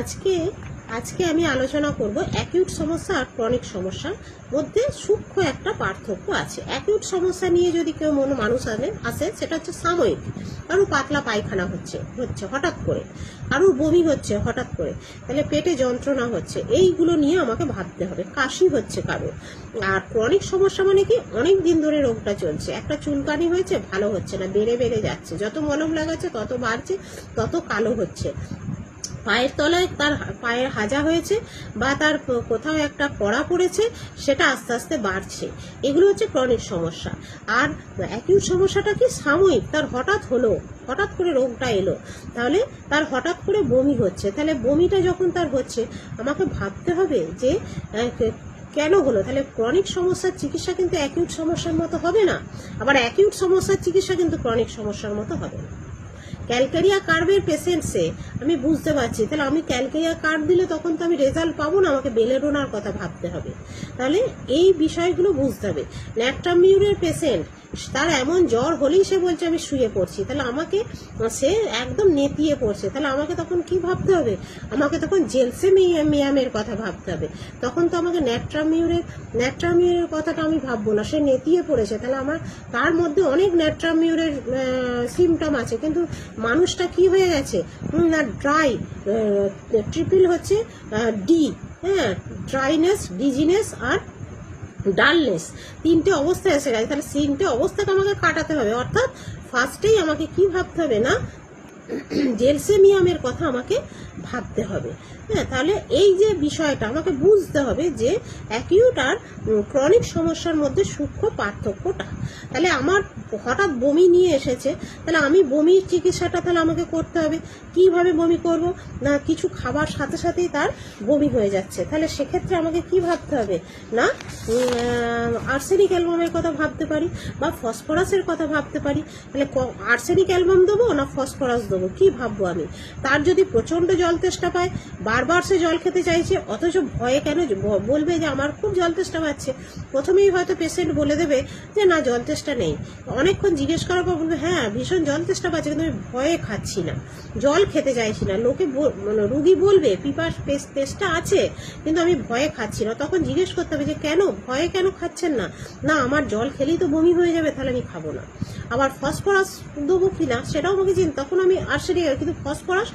আজকে আজকে আমি আলোচনা করব অ্যাকিউট সমস্যা আর ক্রনিক সমস্যার মধ্যে সূক্ষ্ম একটা পার্থক্য আছে। অ্যাকিউট সমস্যা নিয়ে যদি কেউ মনো, মানুষ আসে আসে, সেটা হচ্ছে সাময়িক। কারও পাতলা পায়খানা হচ্ছে হচ্ছে হঠাৎ করে। কারও বমি হচ্ছে, হঠাৎ করে। তাহলে পেটে যন্ত্রণা হচ্ছে, এইগুলো নিয়ে আমাকে ভাবতে হবে। কাশি হচ্ছে কারও। আর ক্রনিক সমস্যা মানে কি? অনেক দিন ধরে রোগটা চলছে। একটা চুলকানি হয়েছে, ভালো হচ্ছে না, বেড়ে বেড়ে যাচ্ছে। যত মলম লাগাচ্ছে, তত বাড়ছে, তত কালো হচ্ছে। পায়ের তলায় তার পায়ের হাজা হয়েছে বা তার কোথাও একটা কড়া পড়েছে, সেটা আস্তে আস্তে বাড়ছে। এগুলো হচ্ছে ক্রনিক সমস্যা। আর অ্যাকিউট সমস্যাটা কি? সাময়িক। তার হঠাৎ হলো, হঠাৎ করে রোগটা এলো। তাহলে তার হঠাৎ করে বমি হচ্ছে। তাহলে বমিটা যখন তার হচ্ছে, আমাকে ভাবতে হবে যে কেন হলো? তাহলে ক্রনিক সমস্যার চিকিৎসা কিন্তু অ্যাকিউট সমস্যার মতো হবে না। আবার অ্যাকিউট সমস্যার চিকিৎসা কিন্তু ক্রনিক সমস্যার মতো হবে না। ক্যালকেরিয়া কার্ভের পেশেন্টসে আমি বুঝতে পারছি। তাহলে আমি ক্যালকেরিয়া কার্ভ দিলে তখন তো আমি রেজাল্ট পাবো না, আমাকে বেলেডোনার কথা ভাবতে হবে। তাহলে এই বিষয়গুলো বুঝতে হবে। ল্যাকটামিউরের পেশেন্ট তার এমন জ্বর হলেই সে বলছে, আমি শুয়ে পড়ছি। তাহলে আমাকে সে একদম নেতিয়ে পড়ছে। তাহলে আমাকে তখন কি ভাবতে হবে? আমাকে তখন জেলসে মিয়ামের কথা ভাবতে হবে। তখন তো আমাকে ন্যাট্রামিউরের ন্যাট্রামিউরের কথাটা আমি ভাববো না। সে নেতিয়ে পড়েছে। তাহলে আমার, তার মধ্যে অনেক ন্যাট্রামিউরের সিমটম আছে। কিন্তু মানুষটা কি হয়ে গেছে? না ড্রাই ট্রিপল হচ্ছে ডি হ্যাঁ? ড্রাইনেস ডিজিনেস আর ডালনেস তিনটে অবস্থায় এসে গেছে। তাহলে তিনটে অবস্থাকে আমাকে কাটাতে হবে। অর্থাৎ ফার্স্টেই আমাকে কি ভাবতে হবে না? জেলসেমিয়ামের কথা আমাকে ভাবতে হবে। হ্যাঁ তাহলে এই যে বিষয়টা আমাকে বুঝতে হবে যে অ্যাকিউট আর ক্রনিক সমস্যার মধ্যে সূক্ষ্ম পার্থক্যটা। তাহলে আমার হঠাৎ বমি নিয়ে এসেছে, তাহলে আমি বমির চিকিৎসাটা তাহলে আমাকে করতে হবে। কীভাবে বমি করব? না, কিছু খাবার সাথে সাথেই তার বমি হয়ে যাচ্ছে। তাহলে সেক্ষেত্রে আমাকে কি ভাবতে হবে? না আর্সেনিক অ্যালবামের কথা ভাবতে পারি বা ফসফরাসের কথা ভাবতে পারি। তাহলে আর্সেনিক অ্যালবাম দেবো না ফসফরাস দেবো? কি ভাববো আমি? তার যদি প্রচণ্ড জল তেষ্টা পায়। বারবার সে জল খেতে চাইছে, অথচ ভয়ে কেন বলবে যে আমার খুব জল তেষ্টা পাচ্ছে। প্রথমেই হয়তো পেশেন্ট বলে দেবে যে, না, জল তেষ্টা নেই। অনেকক্ষণ জিজ্ঞেস করার পর বলবে হ্যাঁ ভীষণ জল তেষ্টা পাচ্ছে, কিন্তু আমি ভয়ে খাচ্ছি না। জল খেতে চাইছি না। লোকে মানে রুগী বলবে, পিপাস পেস- তেষ্টা আছে, কিন্তু আমি ভয়ে খাচ্ছি না। তখন জিজ্ঞেস করতে হবে যে, কেন? ভয়ে কেন খাচ্ছেন না? না, আমার জল খেলেই তো বমি হয়ে যাবে, তাহলে আমি খাব না। আবার ফসফরাস দেবো কি না, সেটাও আমাকে চিন তখন আমি আর্সেনিক কিন্তু ফসফরাস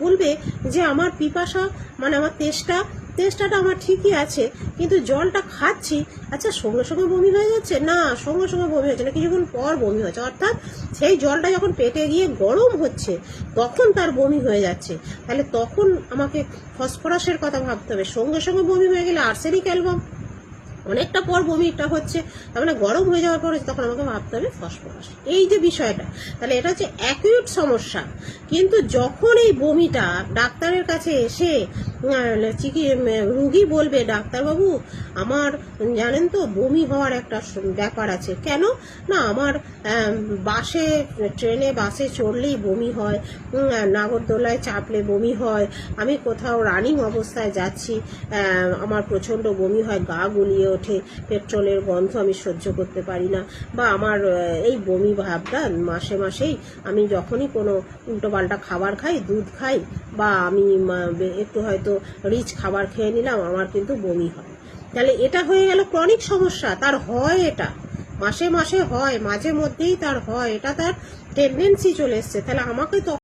বলবে যে আমার পিপাসা মানে আমার তেষ্টা, তেষ্টাটা আমার ঠিকই আছে, কিন্তু জলটা খাচ্ছি আচ্ছা সঙ্গে সঙ্গে বমি হয়ে যাচ্ছে? না, সঙ্গে সঙ্গে বমি হচ্ছে না, কিছুক্ষণ পর বমি হচ্ছে। অর্থাৎ সেই জলটা যখন পেটে গিয়ে গরম হচ্ছে, তখন তার বমি হয়ে যাচ্ছে। তাহলে তখন আমাকে ফসফরাসের কথা ভাবতে হবে। সঙ্গে সঙ্গে বমি হয়ে গেলে আর্সেনিক অ্যালবাম। অনেকটা পর বমিটা হচ্ছে, তার মানে গরম হয়ে যাওয়ার পরে তখন আমাকে ভাবতে হবে ফসফরাস। এই যে বিষয়টা, তাহলে এটা হচ্ছে অ্যাকিউট সমস্যা। কিন্তু যখন এই বমিটা ডাক্তারের কাছে এসে চিকি রুগী বলবে ডাক্তারবাবু, আমার, জানেন তো, বমি হওয়ার একটা ব্যাপার আছে। কেন? না, আমার বাসে, ট্রেনে, বাসে চড়লেই বমি হয় নাগরদোলায় চাপলে বমি হয়। আমি কোথাও রানিং অবস্থায় যাচ্ছি আমার প্রচণ্ড বমি হয়, গা গুলিয়ে ওঠে, পেট্রোলের গন্ধ আমি সহ্য করতে পারি না। বা আমার এই বমি ভাবটা মাসে মাসেই আমি যখনই কোনো উল্টোপাল্টা খাবার খাই, দুধ খাই, বা আমি একটু হয়তো রিচ খাবার খেয়ে নিলাম, আমার কিন্তু বমি হয়। তাহলে এটা হয়ে গেল ক্রনিক সমস্যা, তার হয় এটা। মাসে মাসে হয়, মাঝে মধ্যেই তার হয়, এটা তার টেন্ডেন্সি চলে এসছে। তাহলে আমাকে তো